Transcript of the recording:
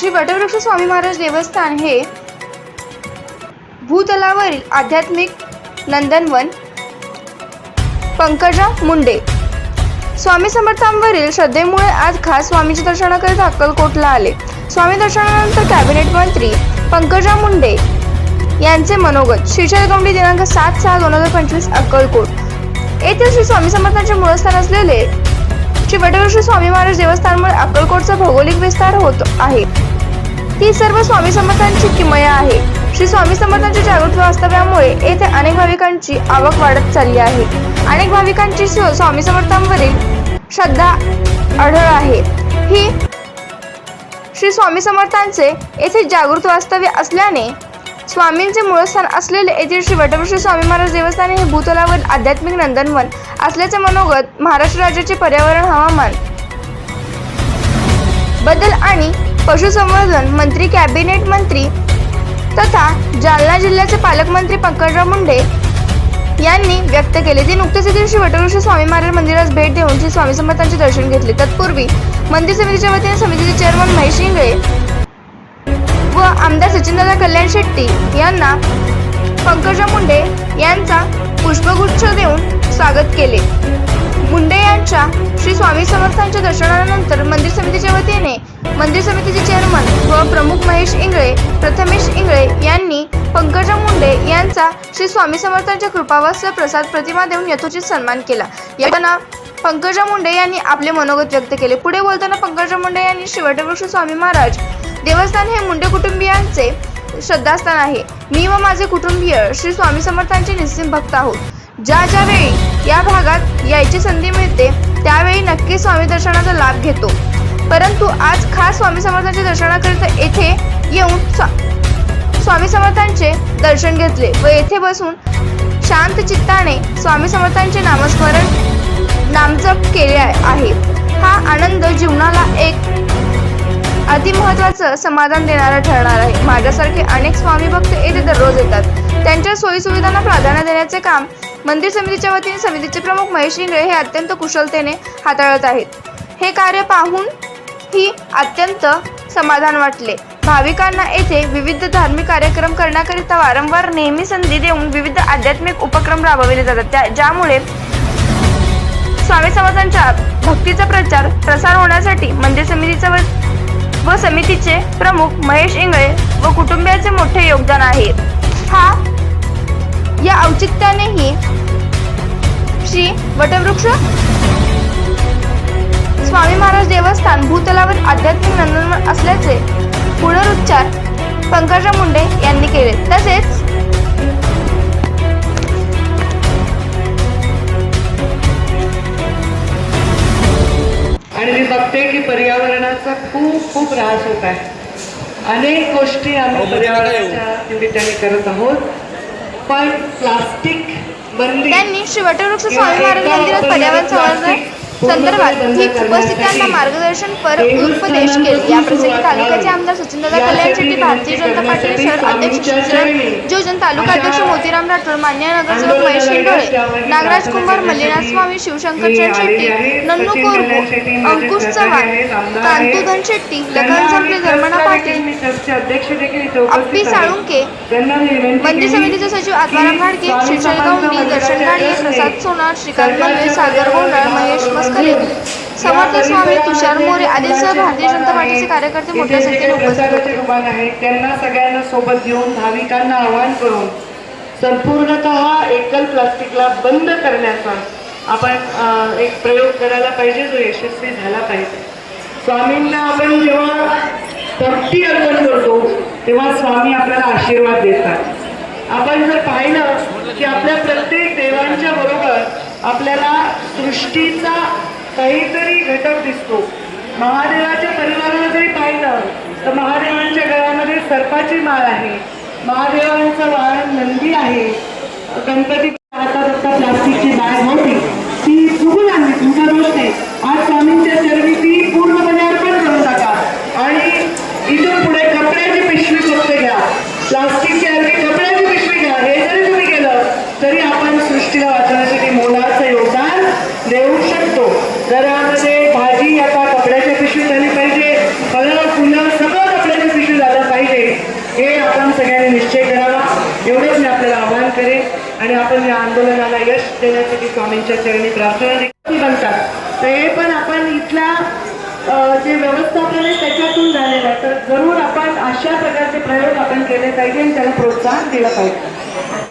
श्री वटवृक्ष स्वामी महाराज देवस्थान हे भूतलावरील आध्यात्मिक नंदनवन पंकजा मुंडे. स्वामी समर्थांवरील श्रद्धेमुळे आज खास स्वामीच्या दर्शनाकरिता अक्कलकोटला आले. स्वामी दर्शनानंतर कॅबिनेट मंत्री पंकजा मुंडे यांचे मनोगत श्रीशैल गमडी दिनांक सात सहा दोन हजार पंचवीस अक्कलकोट. येथे श्री स्वामी समर्थांचे मूळस्थान असलेले श्री वटवृक्ष स्वामी महाराज देवस्थानमुळे अक्कलकोटचा भौगोलिक विस्तार होत आहे. ही सर्व स्वामी समर्थांची किमया आहे. श्री स्वामी समर्थांच्या जागृत वास्तव्यामुळे येथे अनेक भाविकांची आवक वाढत चालली आहे. अनेक भाविकांची स्वामी समर्थांवरील श्रद्धा आढळ आहे. ही श्री स्वामी समर्थांचे येथे जागृत वास्तव्य असल्याने स्वामींचे मूळस्थान असलेले येथील श्री वटवृक्ष स्वामी महाराज देवस्थान हे भूतलावर आध्यात्मिक नंदनवन असल्याचे मनोगत महाराष्ट्र राज्याचे पर्यावरण हवामान बदल आणि पशुसंवर्धन मंत्री कॅबिनेट मंत्री तथा जालना जिल्ह्याचे पालकमंत्री पंकजराव मुंडे यांनी व्यक्त केले. ते नुकतेच येथील श्री वटवृक्ष स्वामी महाराज मंदिरास भेट देऊन श्री स्वामी समर्थांचे दर्शन घेतले. तत्पूर्वी मंदिर समितीच्या वतीने समितीचे चेअरमन महेश शिंगळे व आमदार सचिनदादा कल्याण शेट्टी यांना पंकजा मुंडे यांचा पुष्पगुच्छ देऊन स्वागत केले. मुंडे यांच्या श्री स्वामी समर्थांच्या दर्शनानंतर मंदिर समितीच्या वतीने मंदिर समितीचे चेअरमन व प्रमुख महेश इंगळे प्रथमेश इंगळे यांनी पंकजा मुंडे यांचा श्री स्वामी समर्थांच्या कृपावास्य प्रसाद प्रतिमा देऊन यथोचित सन्मान केला. याना पंकजा मुंडे यांनी आपले मनोगत व्यक्त केले. पुढे बोलताना पंकजा मुंडे यांनी श्री स्वामी महाराज देवस्थान हे मुंडे कुटुंबियांचे श्रद्धास्थान आहे. मी व माझे कुटुंबीय श्री स्वामी समर्थांचे निस्सिम भक्त आहोत. ज्या ज्या वेळी या भागात यायची संधी मिळते त्यावेळी नक्की स्वामी दर्शनाचा लाभ घेतो. परंतु आज खास स्वामी समर्थांच्या दर्शनाकरिता येथे येऊन स्वा- स्वामी समर्थांचे दर्शन घेतले व येथे बसून शांत चित्ताने स्वामी समर्थांचे नामस्मरण नामजप केले आहे. हा आनंद जीवनाला एक अतिमहत्वाचं समाधान देणारा ठरणार आहे. माझ्यासारखे अनेक स्वामी भक्त येथे दररोज येतात. त्यांच्या सोयीसुविधांना प्राधान्य देण्याचे काम मंदिर समितीच्या वतीने समितीचे प्रमुख महेश इंगळे हे अत्यंत कुशलतेने हाताळत आहेत. हे कार्य पाहून ही अत्यंत समाधान वाटले. भाविकांना येथे विविध धार्मिक कार्यक्रम करण्याकरिता वारंवार नेहमी संधी देऊन विविध आध्यात्मिक उपक्रम राबविले जातात. त्या ज्यामुळे स्वामी समाजांच्या भक्तीचा प्रचार प्रसार होण्यासाठी मंदिर समितीचा व व समितीचे प्रमुख महेश इंगळे व कुटुंबियाचे मोठे योगदान आहे. या औचित्यानेही श्री वटवृक्ष स्वामी महाराज देवस्थान भूतलावर आध्यात्मिक नंदनवन असल्याचे पुनरुच्चार पंकजा मुंडे यांनी केले. तसेच आणि मी बघते की पर्यावरणाचा खूप खूप ऱ्हास होत आहे. अनेक गोष्टी आम्ही पर्यावरणाच्या निमित्ताने करत आहोत. पण प्लास्टिक बंदी त्यांनी श्री वटवृक्ष स्वामी महाराज मंदिरात पर्यावरण संवर्धन संदर्भात ठीक उपस्थितांना मार्गदर्शन पर उपदेश केले. या प्रसंगी तालुक्याचे आमदार सचिनदादा कल्याण शेट्टी भारतीय जनता पार्टी शहर अध्यक्ष श्री जोजन तालुका अध्यक्ष मोतीराम राठोड मान्य नगरसेवक महेश शिंगोळे नागराज कुमार मल्लीनाथ स्वामी शिवशंकर चरण शेट्टी नन्नू कोरबू अंकुश चव्हाण कांतूधन शेट्टी लखन जमले धर्मणा पाटील अप्पी. साळुंके मंदिर समितीचे सचिव आत्माराम श्रीशैल गौंडी समर्थांना दर्शन गाडगे प्रसाद सोनार श्रीकांत सरकारच्या सागर गोंधळ महेश मस्करे समर्थ स्वामी तुषार मोरे आदीसह भारतीय जनता पार्टीचे कार्यकर्ते मोठ्या संख्येने उपस्थित होते. त्यांना सगळ्यांना सोबत घेऊन भाविकांना आवाहन करून संपूर्णतः एकल प्लास्टिकला बंद करण्याचा आपण एक प्रयोग करायला पाहिजे जो यशस्वी झाला पाहिजे. स्वामींना आपण जेव्हा भक्ती अर्पण करतो तेव्हा स्वामी आपल्याला आशीर्वाद देतात. आपण जर पाहिलं की आपल्या आपल्याला सृष्टीचा काहीतरी घटक दिसतो. महादेवाच्या परिवाराला जरी पाहिलं तर महादेवांच्या गळ्यामध्ये सर्पाची माळ आहे. महादेवांचं वाहन नंदी आहे. गणपती हातात आता प्लास्टिकची बॅग होती. ती चुकून आणली तुमचा दोष नाही आज स्वामींच्या कार्यक्रम सगळ्यांनी निश्चय करावा. एवढंच मी आपल्याला आवाहन करेन. आणि आपण या आंदोलनाला यश देण्यासाठी स्वामींच्या चरणी प्रार्थना बनतात. तर हे पण आपण इथला जे व्यवस्थापन आहे त्याच्यातून झालेलं आहे. तर जरूर आपण अशा प्रकारचे प्रयोग आपण केले पाहिजे आणि त्याला प्रोत्साहन दिलं पाहिजे.